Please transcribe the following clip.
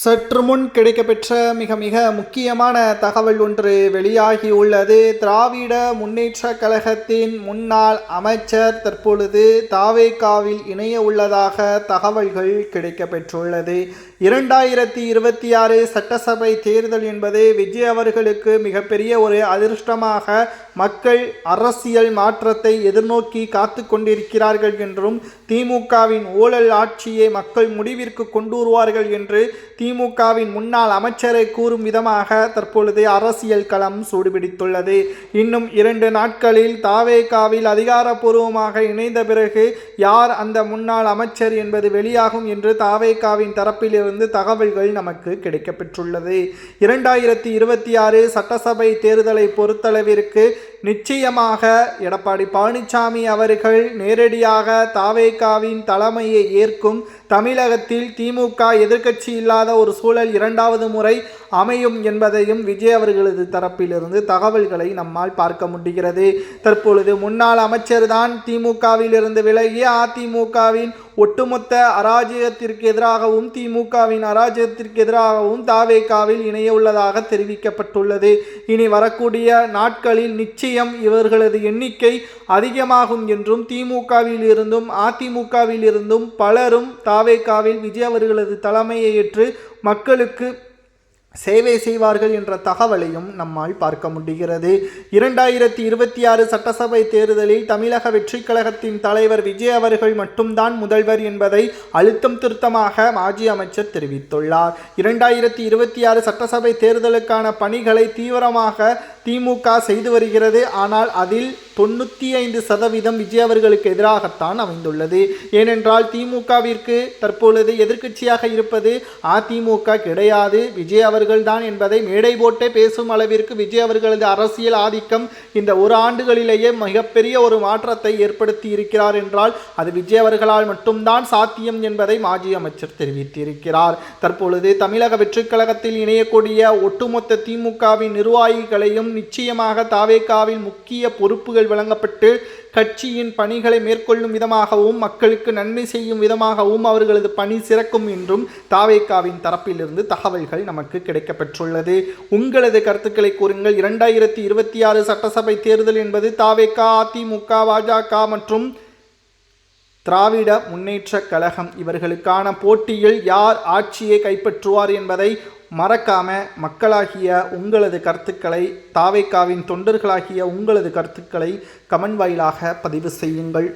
சற்று முன் கிடைக்கப்பெற்ற மிக மிக முக்கியமான தகவல் ஒன்று வெளியாகியுள்ளது திராவிட முன்னேற்ற கழகத்தின் முன்னாள் அமைச்சர் தற்பொழுது தாவேகாவில் இணைய உள்ளதாக தகவல்கள் கிடைக்கப்பெற்றுள்ளது. இரண்டாயிரத்தி இருபத்தி ஆறு சட்டசபை தேர்தல் என்பது விஜய் அவர்களுக்கு மிகப்பெரிய ஒரு அதிர்ஷ்டமாக மக்கள் அரசியல் மாற்றத்தை எதிர்நோக்கி காத்து கொண்டிருக்கிறார்கள் என்றும் திமுகவின் ஊழல் ஆட்சியை மக்கள் முடிவிற்கு கொண்டு வருவார்கள் என்று திமுகவின் முன்னாள் அமைச்சரை கூறும் விதமாக தற்பொழுது அரசியல் களம் சூடுபிடித்துள்ளது. இன்னும் இரண்டு நாட்களில் தாவேகாவில் அதிகாரப்பூர்வமாக இணைந்த பிறகு யார் அந்த முன்னாள் அமைச்சர் என்பது வெளியாகும் என்று தாவேகாவின் இருந்து தகவல்கள் நமக்கு கிடைக்கப்பெற்றுள்ளது. இரண்டாயிரத்தி இருபத்தி ஆறு சட்டசபை தேர்தலை பொறுத்தளவிற்கு நிச்சயமாக எடப்பாடி பழனிசாமி அவர்கள் நேரடியாக தாவேகாவின் தலைமையை ஏற்கும் தமிழகத்தில் திமுக எதிர்க்கட்சி இல்லாத ஒரு சூழல் இரண்டாவது முறை அமையும் என்பதையும் விஜய் அவர்களது தரப்பிலிருந்து தகவல்களை நம்மால் பார்க்க முடிகிறது. தற்பொழுது முன்னாள் அமைச்சர்தான் திமுகவிலிருந்து விலகி அதிமுகவின் ஒட்டுமொத்த அராஜகத்திற்கு எதிராகவும் திமுகவின் அராஜகத்திற்கு எதிராகவும் தாவேகாவில் இணைய உள்ளதாக தெரிவிக்கப்பட்டுள்ளது. இனி வரக்கூடிய நாட்களில் நிச்சயம் இவர்களது எண்ணிக்கை அதிகமாகும் என்றும் திமுகவில் இருந்தும் அதிமுகவில் இருந்தும் பலரும் தாவேக்காவில் விஜய் அவர்களது தலைமையை ஏற்று மக்களுக்கு சேவை செய்வார்கள் என்ற தகவலையும் நம்மால் பார்க்க முடிகிறது. இரண்டாயிரத்தி இருபத்தி ஆறு சட்டசபை தேர்தலில் தமிழக வெற்றிக் கழகத்தின் தலைவர் விஜய் அவர்கள் மட்டும்தான் முதல்வர் என்பதை அழுத்தம் திருத்தமாக மாஜி அமைச்சர் தெரிவித்துள்ளார். இரண்டாயிரத்தி இருபத்தி ஆறு சட்டசபை தேர்தலுக்கான பணிகளை தீவிரமாக திமுக செய்து வருகிறது. ஆனால் அதில் தொண்ணூற்றி ஐந்து சதவீதம் விஜய் அவர்களுக்கு எதிராகத்தான் அமைந்துள்ளது. ஏனென்றால் திமுகவிற்கு தற்பொழுது எதிர்க்கட்சியாக இருப்பது அதிமுக கிடையாது. விஜய் அவர்கள்தான் என்பதை மேடை போட்டே பேசும் அளவிற்கு விஜய் அவர்களது அரசியல் ஆதிக்கம் இந்த ஒரு ஆண்டுகளிலேயே மிகப்பெரிய ஒரு மாற்றத்தை ஏற்படுத்தி இருக்கிறார் என்றால் அது விஜய் அவர்களால் மட்டும்தான் சாத்தியம் என்பதை மாஜி அமைச்சர் தெரிவித்திருக்கிறார். தற்பொழுது தமிழக வெற்றிக் கழகத்தில் இணையக்கூடிய ஒட்டுமொத்த திமுகவின் நிர்வாகிகளையும் நிச்சயமாக தாவேகாவில் முக்கிய பொறுப்புகள் வழங்கப்பட்டு கட்சியின் பணிகளை மேற்கொள்ளும் விதமாகவும் மக்களுக்கு நன்மை செய்யும் விதமாகவும் அவர்களது பணி சிறக்கும் என்றும் தாவேகாவின் தரப்பிலிருந்து தகவல்கள் நமக்கு கிடைக்கப்பெற்றுள்ளது. உங்களது கருத்துக்களை கூறுங்கள். இரண்டாயிரத்தி இருபத்தி ஆறு சட்டசபை தேர்தல் என்பது தாவேகா அதிமுக பாஜக மற்றும் திராவிட முன்னேற்ற கழகம். இவர்களுக்கான போட்டியில் யார் ஆட்சியை கைப்பற்றுவார் என்பதை மறக்காம மக்களாகிய உங்களது கருத்துக்களை தாவேக்காவின் தொண்டர்களாகிய உங்களது கருத்துக்களை கமெண்ட் வாயிலாக பதிவு செய்யுங்கள்.